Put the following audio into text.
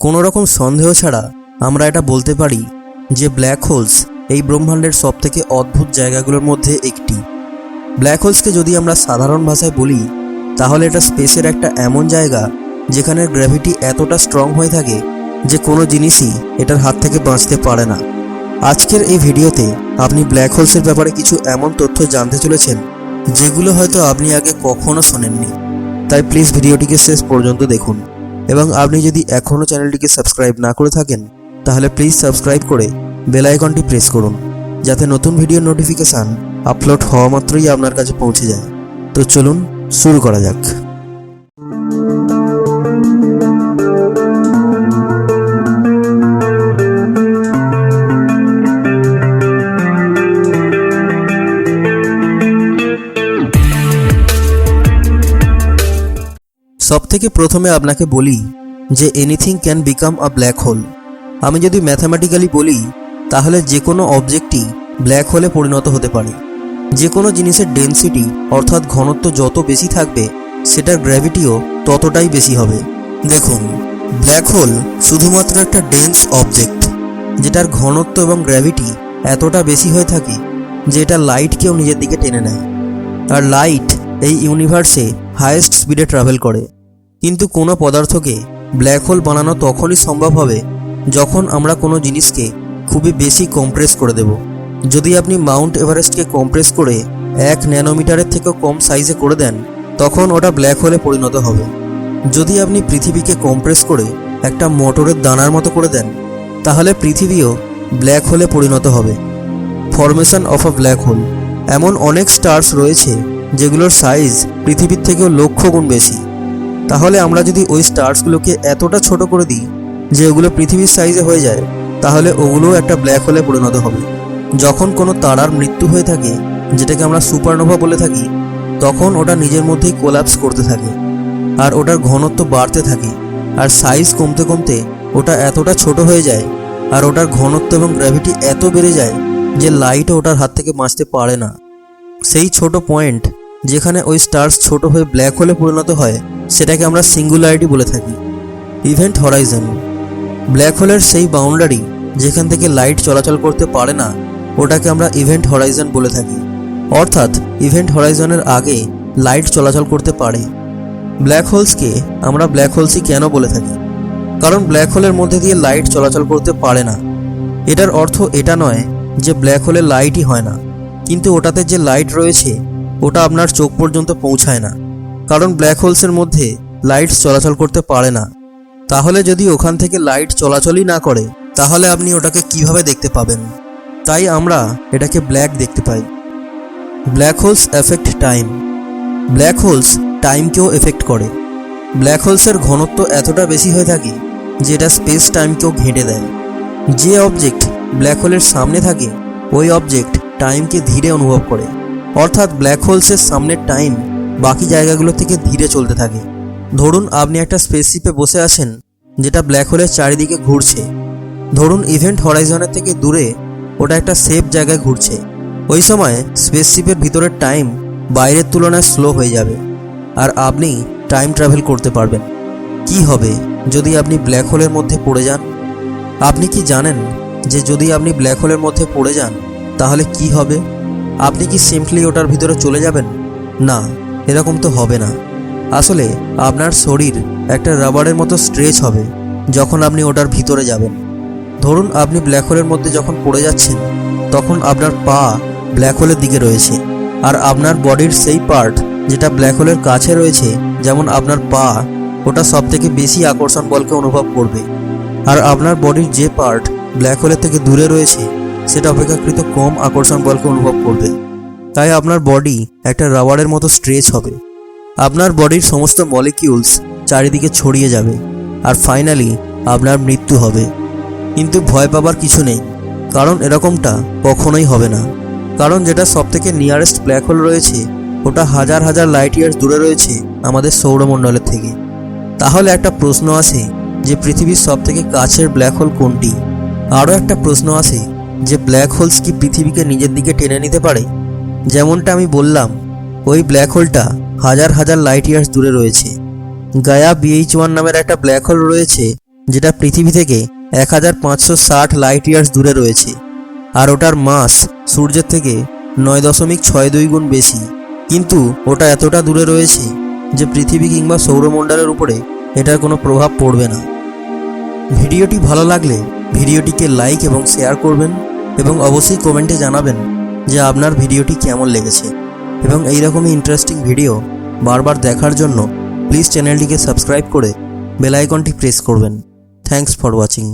কোনো রকম সন্দেহ ছাড়া আমরা এটা বলতে পারি যে ব্ল্যাক হোলস এই ব্রহ্মাণ্ডের সবথেকে অদ্ভুত জায়গাগুলোর মধ্যে একটি। ব্ল্যাক হোলসকে যদি আমরা সাধারণ ভাষায় বলি, তাহলে এটা স্পেসের একটা এমন জায়গা যেখানে গ্র্যাভিটি এতটা স্ট্রং হয়ে থাকে যে কোনো জিনিসই এটার হাত থেকে বাঁচতে পারে না। আজকের এই ভিডিওতে আপনি ব্ল্যাক হোলসের ব্যাপারে কিছু এমন তথ্য জানতে চলেছেন, যেগুলো হয়তো আপনি আগে কখনো শোনেননি। তাই প্লিজ ভিডিওটিকে শেষ পর্যন্ত দেখুন। এবং আপনি যদি এখনও চ্যানেলটিকে সাবস্ক্রাইব না করে থাকেন, তাহলে প্লিজ সাবস্ক্রাইব করে বেল আইকনটি প্রেস করুন, যাতে নতুন ভিডিও নোটিফিকেশান আপলোড হওয়া মাত্রই আপনার কাছে পৌঁছে যায়। তো চলুন শুরু করা যাক। সব থেকে প্রথমে আপনাকে বলি যে anything can become a black hole আমি যদি ম্যাথামেটিক্যালি বলি, তাহলে যে কোনো অবজেক্টই ব্ল্যাক হোলে পরিণত হতে পারে। যে কোনো জিনিসের ডেন্সিটি অর্থাৎ ঘনত্ব যত বেশি থাকবে, সেটার গ্র্যাভিটিও ততটাই বেশি হবে। দেখুন ব্ল্যাক হোল শুধুমাত্র একটা ডেন্স অবজেক্ট যেটার ঘনত্ব এবং গ্র্যাভিটি এতটা বেশি হয়ে থাকে যে এটা লাইটকেও নিজের দিকে টেনে নেয়। আর লাইট এই ইউনিভার্সে হায়েস্ট স্পিডে ট্রাভেল করে। কিন্তু কোনো পদার্থকে ব্ল্যাক হোল বানানো তখনই সম্ভব হবে যখন আমরা কোনো জিনিসকে খুবই বেশি কম্প্রেস করে দেব। যদি আপনি মাউন্ট এভারেস্টকে কম্প্রেস করে এক ন্যানোমিটারের থেকেও কম সাইজে করে দেন, তখন ওটা ব্ল্যাক হোলে পরিণত হবে। যদি আপনি পৃথিবীকে কম্প্রেস করে একটা মোটরের দানার মতো করে দেন, তাহলে পৃথিবীও ব্ল্যাক হোলে পরিণত হবে। Formation of a black hole এমন অনেক স্টার্স রয়েছে যেগুলোর সাইজ পৃথিবীর থেকেও লক্ষ গুণ বেশি। তাহলে আমরা যদি ওই স্টার্সগুলোকে এতটা ছোট করে দিই যে ওগুলো পৃথিবীর সাইজে হয়ে যায়, তাহলে ওগুলোও একটা ব্ল্যাক হোলে পরিণত হবে। যখন কোনো তারার মৃত্যু হয়ে থাকে, যেটাকে আমরা সুপারনোভা বলে থাকি, তখন ওটা নিজের মধ্যেই কোলাপস করতে থাকে, আর ওটার ঘনত্ব বাড়তে থাকে, আর সাইজ কমতে কমতে ওটা এতটা ছোট হয়ে যায়, আর ওটার ঘনত্ব এবং গ্র্যাভিটি এত বেড়ে যায় যে লাইটও ওটার হাত থেকে বাঁচতে পারে না। সেই ছোট পয়েন্ট যেখানে ওই স্টার্স ছোট হয়ে ব্ল্যাক হোলে পরিণত হয়, সেটাকে আমরা সিঙ্গুলারিটি বলে থাকি। Event Horizon. ব্ল্যাক হোলের সেই বাউন্ডারি, যেখান থেকে লাইট চলাচল করতে পারে না, ওটাকে আমরা ইভেন্ট হরাইজন বলে থাকি। অর্থাৎ, ইভেন্ট হরাইজনের আগে লাইট চলাচল করতে পারে। ব্ল্যাক হোলসকে আমরা ব্ল্যাক হোলসই কেন বলে থাকি? কারণ ব্ল্যাক হোলের মধ্যে দিয়ে লাইট চলাচল করতে পারে না। এটার অর্থ এটা নয় যে ব্ল্যাক হোলে লাইটই হয় না। কিন্তু ওটাতে যে লাইট রয়েছে ওটা আপনার চোখ পর্যন্ত পৌঁছায় না। কারণ ব্ল্যাক হোলসের মধ্যে লাইট চলাচল করতে পারে না। তাহলে যদি ওখান থেকে লাইট চলাচলই না করে, তাহলে আপনি ওটাকে কীভাবে দেখতে পাবেন? তাই আমরা এটাকে ব্ল্যাক দেখতে পাই। Black holes effect time black holes টাইমকেও effect করে। ব্ল্যাক হোলসের ঘনত্ব এতটা বেশি হয়ে থাকে যে এটা স্পেস টাইমকেও ঘেঁটে দেয়। যে অবজেক্ট ব্ল্যাক হোলের সামনে থাকে, ওই অবজেক্ট টাইমকে ধীরে অনুভব করে। অর্থাৎ ব্ল্যাক হোলসের সামনের টাইম বাকি জায়গাগুলো থেকে ধীরে চলতে থাকে। ধরুন আপনি একটা স্পেসশিপে বসে আছেন, যেটা ব্ল্যাক হোলের চারিদিকে ঘুরছে। ধরুন ইভেন্ট হরাইজনের থেকে দূরে ওটা একটা সেফ জায়গায় ঘুরছে। ওই সময় স্পেসশিপের ভিতরের টাইম বাইরের তুলনায় স্লো হয়ে যাবে আর আপনি টাইম ট্রাভেল করতে পারবেন। কি হবে যদি আপনি ব্ল্যাক হোলের মধ্যে পড়ে যান? আপনি কি জানেন যে যদি আপনি ব্ল্যাক হোলের মধ্যে পড়ে যান, তাহলে কি হবে? আপনি কি সিম্পলি ওটার ভিতরে চলে যাবেন? না, এরকম তো হবে না। আসলে আপনার শরীর একটা রাবারের মতো স্ট্রেচ হবে যখন আপনি ওটার ভিতরে যাবেন। ধরুন আপনি ব্ল্যাক হোলের মধ্যে যখন পড়ে যাচ্ছেন, তখন আপনার পা ব্ল্যাক হোলের দিকে রয়েছে আর আপনার বডির সেই পার্ট যেটা ব্ল্যাক হোলের কাছে রয়েছে, যেমন আপনার পা, ওটা সব থেকে বেশি আকর্ষণ বলকে অনুভব করবে। আর আপনার বডির যে পার্ট ব্ল্যাক হোলের থেকে দূরে রয়েছে সেটা অপেক্ষাকৃত কম আকর্ষণ বলকে অনুভব করবে। তাই আপনার বডি একটা রাবারের মতো স্ট্রেচ হবে। আপনার বডির সমস্ত মলিকিউলস চারিদিকে ছড়িয়ে যাবে আর ফাইনালি আপনার মৃত্যু হবে। কিন্তু ভয় পাবার কিছু নেই, কারণ এরকমটা কখনোই হবে না। কারণ যেটা সবথেকে নিয়ারেস্ট ব্ল্যাক হোল রয়েছে, ওটা হাজার হাজার লাইট ইয়ার্স দূরে রয়েছে আমাদের সৌরমণ্ডলের থেকে। তাহলে একটা প্রশ্ন আসে যে পৃথিবীর সবথেকে কাছের ব্ল্যাক হোল কোনটি? আরও একটা প্রশ্ন আসে যে ব্ল্যাক হোলস কি পৃথিবীকে নিজের দিকে টেনে নিতে পারে? যেমনটা আমি বললাম, ওই ব্ল্যাক হোলটা হাজার হাজার লাইট ইয়ার্স দূরে রয়েছে। গায়া বিএইচ ওয়ান নামের একটা ব্ল্যাক হোল রয়েছে, যেটা পৃথিবী থেকে এক হাজার পাঁচশো ষাট লাইট ইয়ার্স দূরে রয়েছে। আর ওটার মাস সূর্যের থেকে নয় দশমিক ছয় দুই গুণ বেশি। কিন্তু ওটা এতটা দূরে রয়েছে যে পৃথিবী কিংবা সৌরমণ্ডলের উপরে এটার কোনো প্রভাব পড়বে না। ভিডিওটি ভালো লাগলে ভিডিওটিকে লাইক এবং শেয়ার করবেন এবং অবশ্যই কমেন্টে জানাবেন যে আপনার ভিডিওটি কেমন লেগেছে। এবং এই রকমই ইন্টারেস্টিং ভিডিও বারবার দেখার জন্য প্লিজ চ্যানেলটিকে সাবস্ক্রাইব করে বেল আইকনটি প্রেস করবেন। Thanks for watching